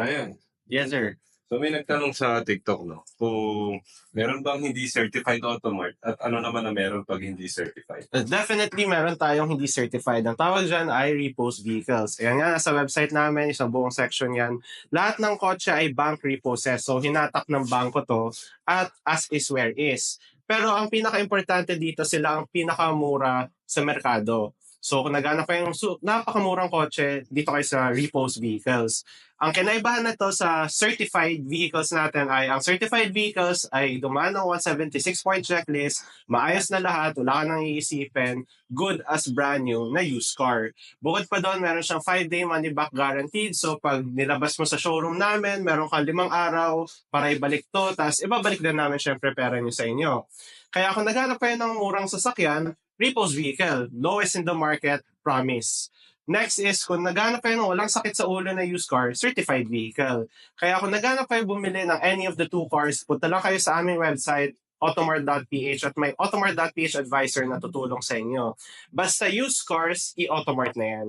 Ryan, Yes, sir. so may nagtanong sa TikTok, no? Kung meron bang hindi certified automart at ano naman na meron pag hindi certified? Uh, Definitely meron tayong hindi certified. Ang tawag dyan ay repost vehicles. Ayan nga, sa website namin, isang buong section yan. Lahat ng kotse ay bank repossessed. So, hinatak ng bangko to at as is where is. Pero ang pinaka-importante dito, sila ang pinakamura sa merkado. So, kung naghanap kayong su- napakamurang kotse, dito kayo sa repost vehicles. Ang kinaibahan na to sa certified vehicles natin ay, ang certified vehicles ay dumaan ng 176-point checklist, maayos na lahat, wala ka nang iisipin, good as brand new na used car. Bukod pa doon, meron siyang 5-day money back guaranteed. So, pag nilabas mo sa showroom namin, meron kang limang araw para ibalik to, tapos ibabalik din namin syempre pera niyo sa inyo. Kaya kung naghanap kayo ng murang sasakyan, repost vehicle, lowest in the market, promise. Next is, kung naghanap kayo ng walang sakit sa ulo na used car, certified vehicle. Kaya kung naghanap kayo bumili ng any of the two cars, punta lang kayo sa aming website, automart.ph at may automart.ph advisor na tutulong sa inyo. Basta used cars, i-automart na yan.